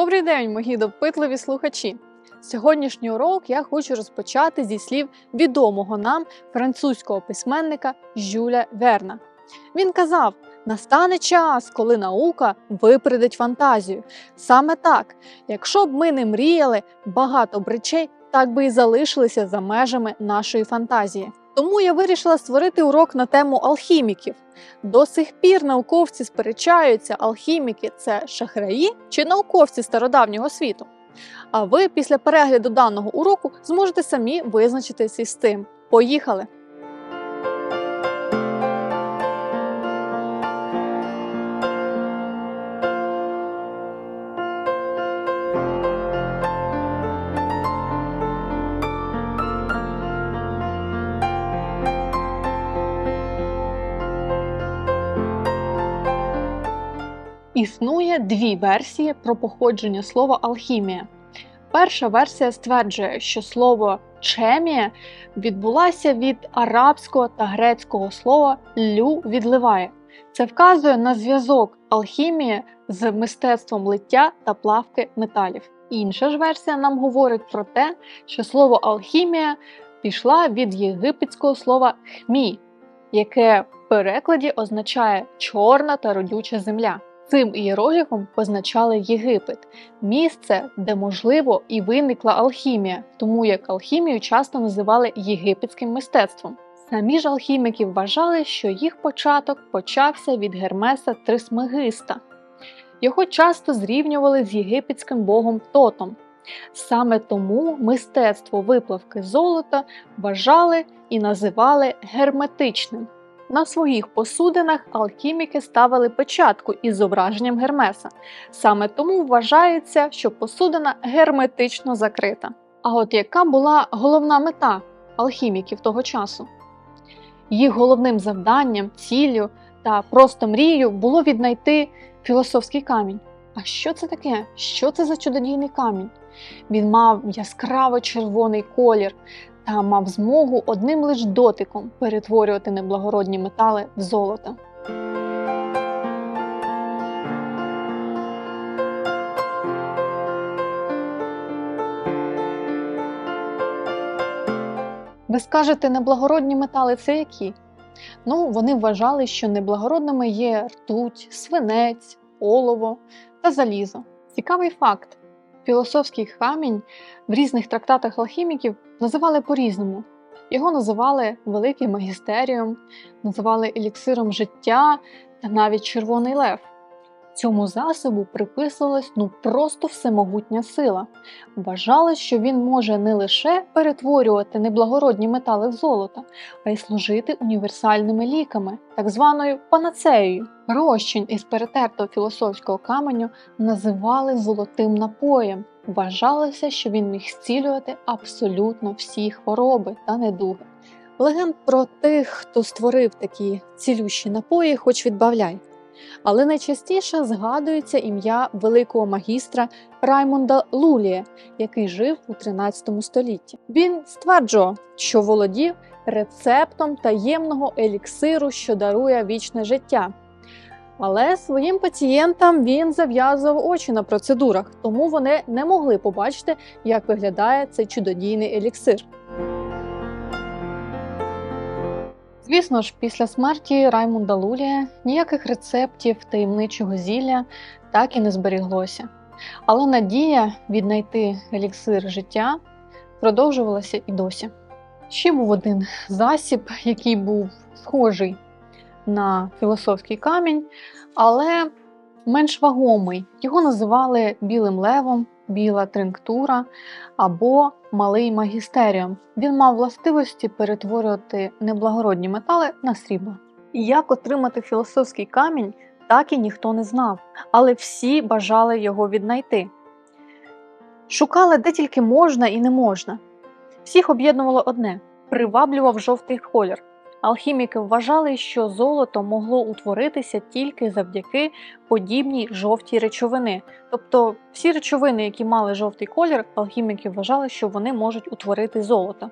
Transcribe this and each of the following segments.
Добрий день, мої допитливі слухачі! Сьогоднішній урок я хочу розпочати зі слів відомого нам французького письменника Жюля Верна. Він казав: настане час, коли наука випередить фантазію. Саме так, якщо б ми не мріяли, багато б речей так би і залишилися за межами нашої фантазії. Тому я вирішила створити урок на тему алхіміків. До сих пір науковці сперечаються, алхіміки це шахраї чи науковці стародавнього світу. А ви після перегляду даного уроку зможете самі визначитися з тим. Поїхали! Існує дві версії про походження слова алхімія. Перша версія стверджує, що слово чемія відбулася від арабського та грецького слова лю відливає. Це вказує на зв'язок алхімії з мистецтвом лиття та плавки металів. Інша ж версія нам говорить про те, що слово алхімія пішла від єгипетського слова хмі, яке в перекладі означає чорна та родюча земля. Цим ієрогліфом позначали Єгипет місце, де можливо і виникла алхімія, тому як алхімію часто називали єгипетським мистецтвом. Самі ж алхіміки вважали, що їх початок почався від Гермеса Трисмегиста. Його часто зрівнювали з єгипетським богом Тотом. Саме тому мистецтво виплавки золота вважали і називали герметичним. На своїх посудинах алхіміки ставили печатку із зображенням Гермеса. Саме тому вважається, що посудина герметично закрита. А от яка була головна мета алхіміків того часу? Їх головним завданням, ціллю та просто мрією було віднайти філософський камінь. А що це таке? Що це за чудодійний камінь? Він мав яскраво червоний колір та мав змогу одним лиш дотиком перетворювати неблагородні метали в золото. Ви скажете, неблагородні метали це які? Ну, вони вважали, що неблагородними є ртуть, свинець, олово та залізо. Цікавий факт: філософський камінь в різних трактатах алхіміків називали по-різному. Його називали Великим магістерієм, називали еліксиром життя та навіть Червоний Лев. Цьому засобу приписувалась ну просто всемогутня сила. Вважалось, що він може не лише перетворювати неблагородні метали в золото, а й служити універсальними ліками, так званою панацеєю. Розчин із перетертого філософського каменю називали золотим напоєм. Вважалося, що він міг зцілювати абсолютно всі хвороби та недуги. Легенд про тих, хто створив такі цілющі напої, хоч відбавляй. Але найчастіше згадується ім'я великого магістра Раймонда Лулія, який жив у 13 столітті. Він стверджував, що володів рецептом таємного еліксиру, що дарує вічне життя. Але своїм пацієнтам він зав'язував очі на процедурах, тому вони не могли побачити, як виглядає цей чудодійний еліксир. Звісно ж, після смерті Раймунда Лулія ніяких рецептів таємничого зілля так і не зберіглося. Але надія віднайти еліксир життя продовжувалася і досі. Ще був один засіб, який був схожий на філософський камінь, але менш вагомий. Його називали білим левом, біла тринктура або малий магістеріум. Він мав властивості перетворювати неблагородні метали на срібло. Як отримати філософський камінь, так і ніхто не знав, але всі бажали його віднайти. Шукали де тільки можна і не можна. Всіх об'єднувало одне приваблював жовтий колір. Алхіміки вважали, що золото могло утворитися тільки завдяки подібній жовтій речовини. Тобто всі речовини, які мали жовтий колір, алхіміки вважали, що вони можуть утворити золото.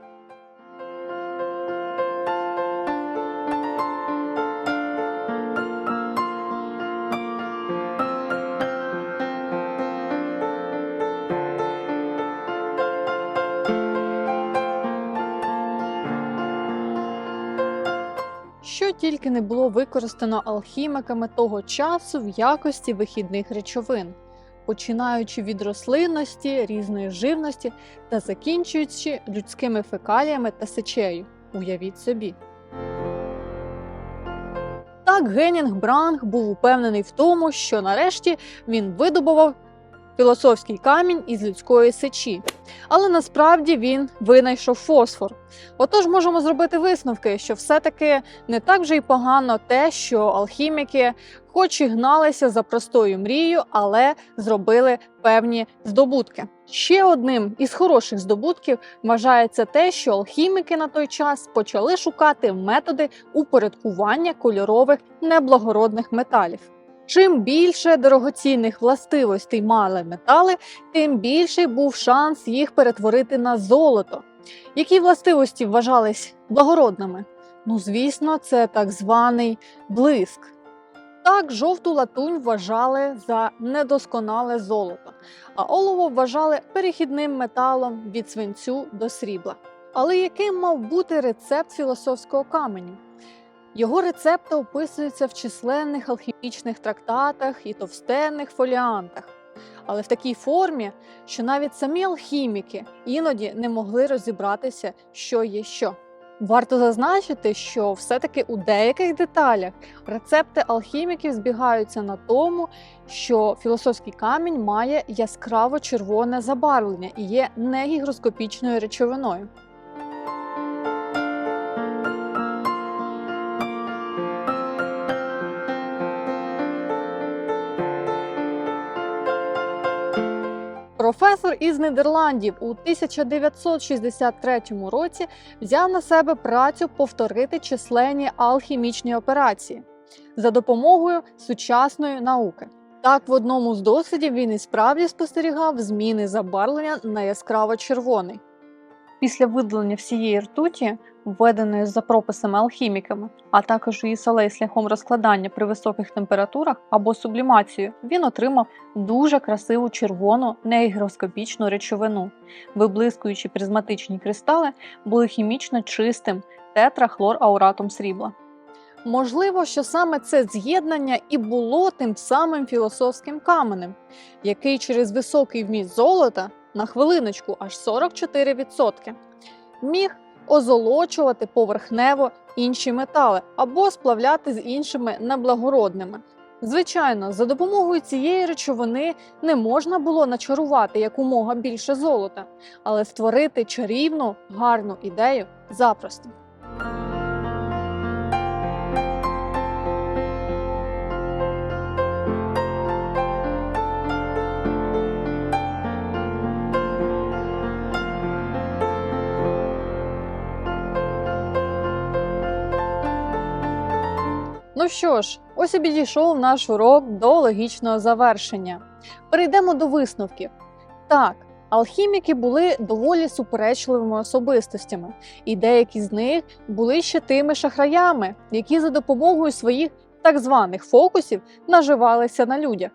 Тільки не було використано алхімиками того часу в якості вихідних речовин, починаючи від рослинності, різної живності та закінчуючи людськими фекаліями та сечею. Уявіть собі. Так Генінг Бранг був упевнений в тому, що нарешті він видобував філософський камінь із людської сечі. Але насправді він винайшов фосфор. Отож, можемо зробити висновки, що все-таки не так вже й погано те, що алхіміки, хоч і гналися за простою мрією, але зробили певні здобутки. Ще одним із хороших здобутків вважається те, що алхіміки на той час почали шукати методи упорядкування кольорових неблагородних металів. Чим більше дорогоцінних властивостей мали метали, тим більший був шанс їх перетворити на золото. Які властивості вважались благородними? Ну, звісно, це так званий блиск. Так, жовту латунь вважали за недосконале золото, а олово вважали перехідним металом від свинцю до срібла. Але яким мав бути рецепт філософського каменю? Його рецепти описуються в численних алхімічних трактатах і товстенних фоліантах, але в такій формі, що навіть самі алхіміки іноді не могли розібратися, що є що. Варто зазначити, що все-таки у деяких деталях рецепти алхіміків збігаються на тому, що філософський камінь має яскраво червоне забарвлення і є негігроскопічною речовиною. Професор із Нідерландів у 1963 році взяв на себе працю повторити численні алхімічні операції за допомогою сучасної науки. Так, в одному з дослідів він і справді спостерігав зміни забарвлення на яскраво червоний. Після видалення всієї ртуті, введеної за прописами алхіміками, а також її солей шляхом розкладання при високих температурах або сублімацією, він отримав дуже красиву червону негігроскопічну речовину. Виблискуючі призматичні кристали були хімічно чистим тетрахлорауратом срібла. Можливо, що саме це з'єднання і було тим самим філософським каменем, який через високий вміст золота на хвилиночку аж 44%, міг озолочувати поверхнево інші метали або сплавляти з іншими неблагородними. Звичайно, за допомогою цієї речовини не можна було начарувати якомога більше золота, але створити чарівну, гарну ідею запросто. Що ж, ось і підійшов наш урок до логічного завершення. Перейдемо до висновків. Так, алхіміки були доволі суперечливими особистостями, і деякі з них були ще тими шахраями, які за допомогою своїх так званих фокусів наживалися на людях.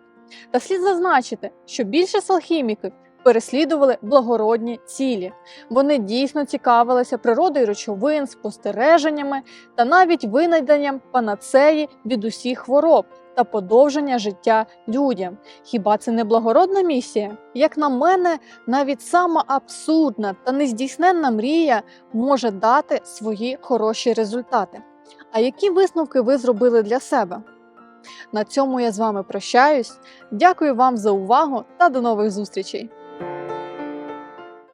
Та слід зазначити, що більшість алхіміків переслідували благородні цілі. Вони дійсно цікавилися природою речовин, спостереженнями та навіть винайденням панацеї від усіх хвороб та подовження життя людям. Хіба це не благородна місія? Як на мене, навіть сама абсурдна та нездійсненна мрія може дати свої хороші результати. А які висновки ви зробили для себе? На цьому я з вами прощаюсь. Дякую вам за увагу та до нових зустрічей!